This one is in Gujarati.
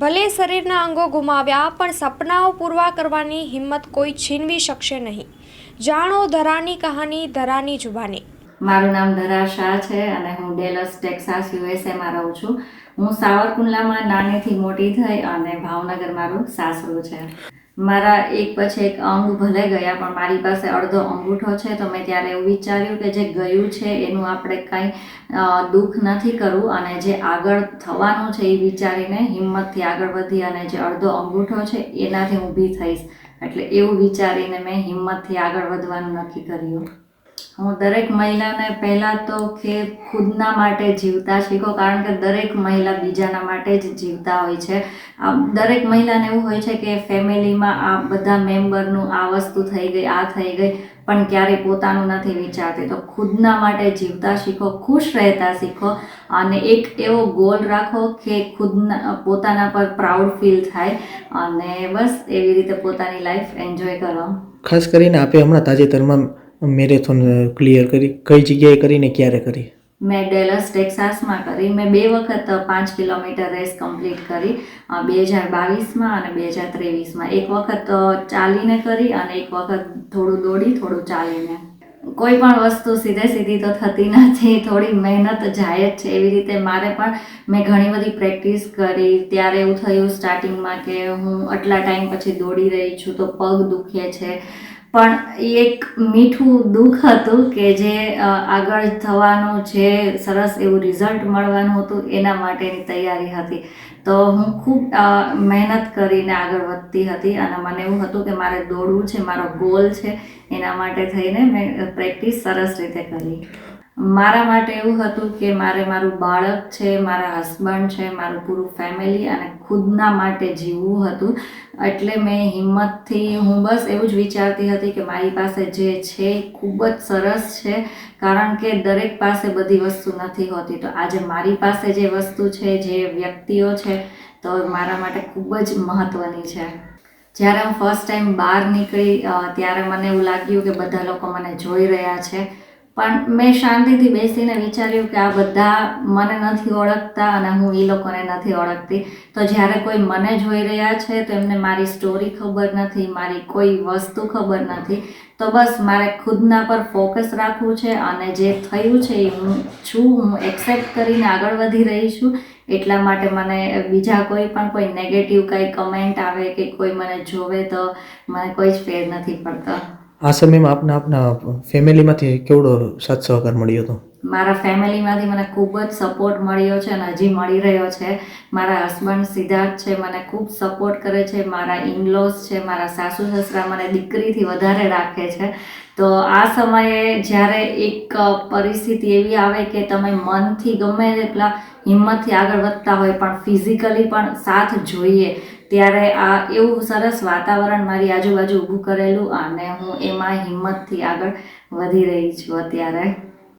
ભલે શરીરના અંગો ગુમાવ્યા, પણ સપનાઓ પૂરવા કરવાની હિંમત કોઈ છીનવી શકશે નહીં. જાણો ધરાની કહાની ધરાની જુબાની. મારું નામ ધરા શાહ છે અને હું ડેલસ, ટેક્સાસ, યુએસએમાં રહું છું. હું સાવરકુંડલામાં નાનેથી મોટી થઈ અને ભાવનગર મારું સાસરું છે. મારા એક પછી એક અંગ ભલે ગયા, પણ મારી પાસે અડધો અંગૂઠો છે, તો મેં ત્યારે એવું વિચાર્યું કે જે ગયું છે, એનું આપણે કાંઈ દુઃખ નથી કરવું અને જે આગળ થવાનું છે, એ વિચારીને હિંમતથી આગળ વધી અને જે અડધો અંગૂઠો છે, એનાથી ઊભી થઈશ. એટલે એવું વિચારીને મેં હિંમતથી આગળ વધવાનું નક્કી કર્યું. હું દરેક મહિલાને પહેલાં તો કે ખુદના માટે જીવતા શીખો, કારણ કે દરેક મહિલા બીજાના માટે જ જીવતા હોય છે. દરેક મહિલાને એવું હોય છે કે ફેમિલીમાં આ બધા મેમ્બરનું આ વસ્તુ થઈ ગઈ, આ થઈ ગઈ, પણ ક્યારેય પોતાનું નથી વિચારતી. તો ખુદના માટે જીવતા શીખો, ખુશ રહેતા શીખો અને એક એવો ગોલ રાખો કે ખુદના, પોતાના પર પ્રાઉડ ફીલ થાય અને બસ એવી રીતે પોતાની લાઈફ એન્જોય કરો. ખાસ કરીને આપે હમણાં તાજેતરમાં મેરેથોન ક્લિયર કરી, કઈ જગ્યાએ કરીને ક્યારે કરી? મેં ડેલસ, ટેક્સાસમાં કરી. મેં બે વખત પાંચ કિલોમીટર રેસ કમ્પ્લીટ કરી બે હજાર બાવીસમાં અને બે હજાર ત્રેવીસમાં. એક વખત ચાલીને કરી અને એક વખત થોડું દોડી, થોડું ચાલીને. કોઈ પણ વસ્તુ સીધે સીધી તો થતી નથી. થોડી મહેનત જાય જ છે. એવી રીતે મારે પણ મેં ઘણી બધી પ્રેક્ટિસ કરી. ત્યારે એવું થયું સ્ટાર્ટિંગમાં કે હું આટલા ટાઈમ પછી દોડી રહી છું તો પગ દુખે છે. પણ એક મીઠું દુઃખ હતું કે જે આગળ થવાનું જે સરસ એવું રિઝલ્ટ મળવાનું હતું, એના માટેની તૈયારી હતી. તો હું ખૂબ મહેનત કરીને આગળ વધતી હતી અને મને એવું હતું કે મારે દોડવું છે, મારો ગોલ છે, એના માટે થઈને મેં પ્રેક્ટિસ સરસ રીતે કરી. મારા માટે એવું હતું કે મારે મારું બાળક છે, મારા હસબન્ડ છે, મારું પૂરું ફેમિલી અને ખુદના માટે જીવવું હતું. એટલે મેં હિંમતથી, હું બસ એવું જ વિચારતી હતી કે મારી પાસે જે છે ખૂબ જ સરસ છે, કારણ કે દરેક પાસે બધી વસ્તુ નથી હોતી. તો આજે મારી પાસે જે વસ્તુ છે, જે વ્યક્તિઓ છે, તો મારા માટે ખૂબ જ મહત્ત્વની છે. જ્યારે હું ફર્સ્ટ ટાઈમ બહાર નીકળી ત્યારે મને એવું લાગ્યું કે બધા લોકો મને જોઈ રહ્યા છે. પણ મેં શાંતિથી બેસીને વિચાર્યું કે આ બધા મને નથી ઓળખતા અને હું એ લોકોને નથી ઓળખતી. તો જ્યારે કોઈ મને જોઈ રહ્યા છે તો એમને મારી સ્ટોરી ખબર નથી, મારી કોઈ વસ્તુ ખબર નથી. તો બસ મારે ખુદના પર ફોકસ રાખવું છે અને જે થયું છે એ હું છું, હું એક્સેપ્ટ કરીને આગળ વધી રહી છું. એટલા માટે મને બીજા કોઈ પણ કોઈ નેગેટિવ કંઈ કમેન્ટ આવે કે કોઈ મને જોવે તો મને કોઈ જ ફેર નથી પડતો. આ સમયમાં આપના આપના ફેમિલીમાંથી કેવડો સાથ સહકાર મળ્યો હતો? મારા ફેમિલીમાંથી મને ખૂબ જ સપોર્ટ મળ્યો છે અને હજી મળી રહ્યો છે. મારા હસબન્ડ સિદ્ધાર્થ છે, મને ખૂબ સપોર્ટ કરે છે. મારા ઇનલોઝ છે, મારા સાસુ સસરા મને દીકરીથી વધારે રાખે છે. તો આ સમયે જ્યારે એક પરિસ્થિતિ એવી આવે કે તમે મનથી ગમે એટલા હિંમતથી આગળ વધતા હોય, પણ ફિઝિકલી પણ સાથ જોઈએ ત્યારે આ એવું સરસ વાતાવરણ મારી આજુબાજુ ઊભું કરેલું અને હું એમાં હિંમતથી આગળ વધી રહી છું અત્યારે.